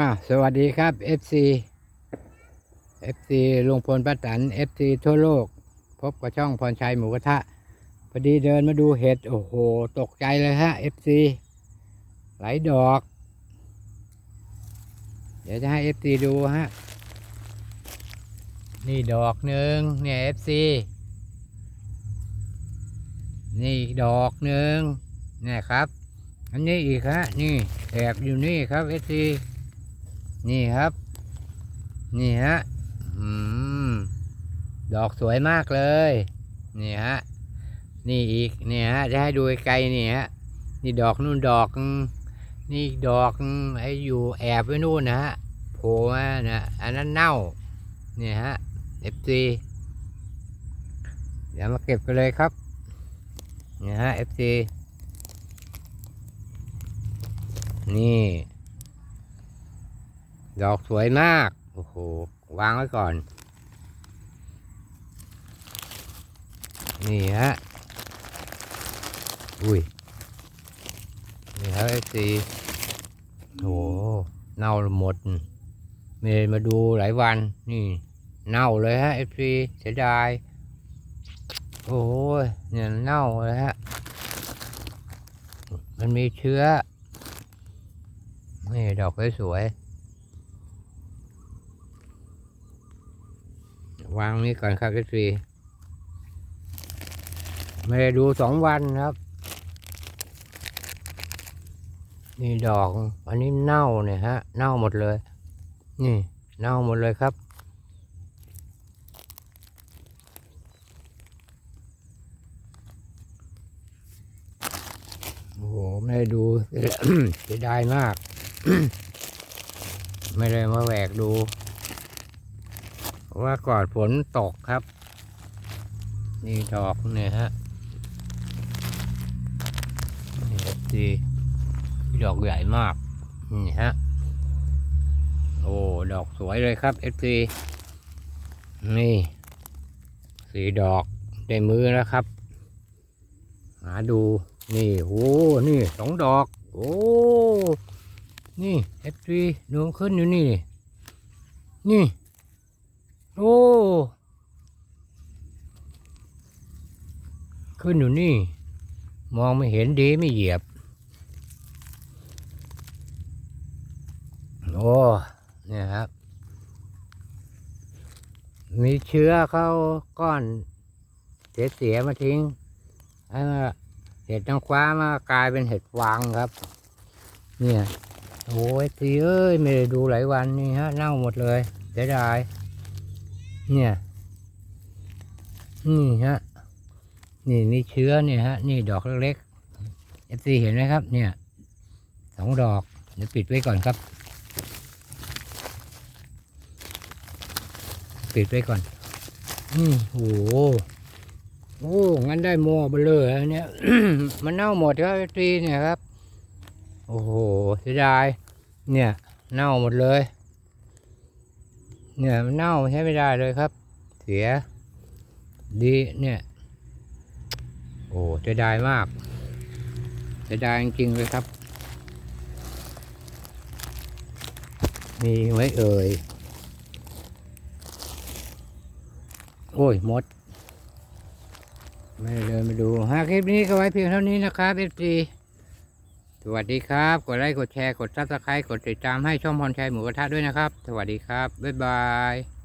อ่าสวัสดีครับ FC FC ลุงพลป้าตัน FC ทั่วโลก พบกับช่องพรชัยหมูกระทะ พอดีเดินมาดูเห็ด โอ้โห ตกใจเลยฮะ FC ไหลดอก เดี๋ยวจะให้ FC ดูฮะ นี่ดอกหนึ่งเนี่ย FC นี่อีกดอกหนึ่งเนี่ยครับ อันนี้อีกฮะ นี่แอบอยู่นี่ครับ FC นี่ครับ นี่ฮะอดอกสวยมากเลย นี่ฮะ นี่อีก นี่ฮะ จะให้ดูไกลๆนี่ฮะ นี่ดอกนู่นดอก นี่ดอกไอ้อยู่แอบไว้นู่นนะฮะ โผล่มานะอันนั้นเน่า นี่ฮะเอฟซีเดี๋ยวมาเก็บกันเลยครับ นี่ฮะเอฟซีนี่ ดอกสวยมาก โอ้โห วางไว้ก่อน นี่ฮะ อุ้ย นี่ครับไอซีโอ้โหเน่าหมด เมย์มาดูหลายวัน นี่ เน่าเลยฮะไอซีเสียดาย โอ้ยเนี่ยเน่าเลยฮะ มันมีเชื้อนี่ดอกสวยๆ วางนี้ก่อนครับเอซีไม่ได้ดูสองวันครับ นี่ดอก อันนี้เน่าเนี่ยฮะ เน่าหมดเลย นี่ เน่าหมดเลยครับ โอ้โห ไม่ได้ดูเสียดายมาก ไม่ได้มาแหวกดู ว่าก่อนฝนตกครับ นี่ดอกเนี่ยฮะนี่ดีดอกใหญ่มาก นี่ฮะ โอ้ ดอกสวยเลยครับเอฟซีนี่สีดอกได้มือแล้วครับ หาดู นี่โอ้นี่สองดอก โอ้ นี่เอฟซีดูขึ้นอยู่นี่ นี่ โอ้ ขึ้นอยู่นี่ มองไม่เห็นดีไม่เหยียบ โอ้เนี่ยครับ มีเชื้อเข้าก้อนเสียๆมาทิ้งแล้เห็ดนางฟ้ามากลายเป็นเห็ดฟางครับ เนี่ยโอ้ยตีเอ้ยไม่ได้ดูหลายวันนี่ฮะเน่าหมดเลยเสียดายเนี่ยนี่ฮะ นี่มีเชื้อเนี่ยฮะ นี่ดอกเล็กๆเอฟซีเห็นไหมครับ เนี่ยสองดอกเดี๋ยวปิดไว้ก่อนครับ ปิดไว้ก่อน อืมโอ้โหโอ้งั้นได้โมไปเลยอันเนี่ย มันเน่าหมดครับเอฟซีเนี่ยครับ โอ้โหเสียดายเนี่ย เน่าหมดเลย เนี่ยมันเน่าใช้ไม่ได้เลยครับ เสีย ดีเนี่ย โอ้เสียดายมากเสียดายจริงเลยครับ มีไว้เอ่ย โอ้ยหมด ไม่เดินมาดูหาคลิปนี้ก็ไว้เพียงเท่านี้นะครับเอฟซีสวัสดีครับ กดไลค์ กดแชร์ กดซับสไครต์กดติดตามให้ช่องพรชัยหมูกระทะด้วยนะครับ สวัสดีครับ บ๊ายบาย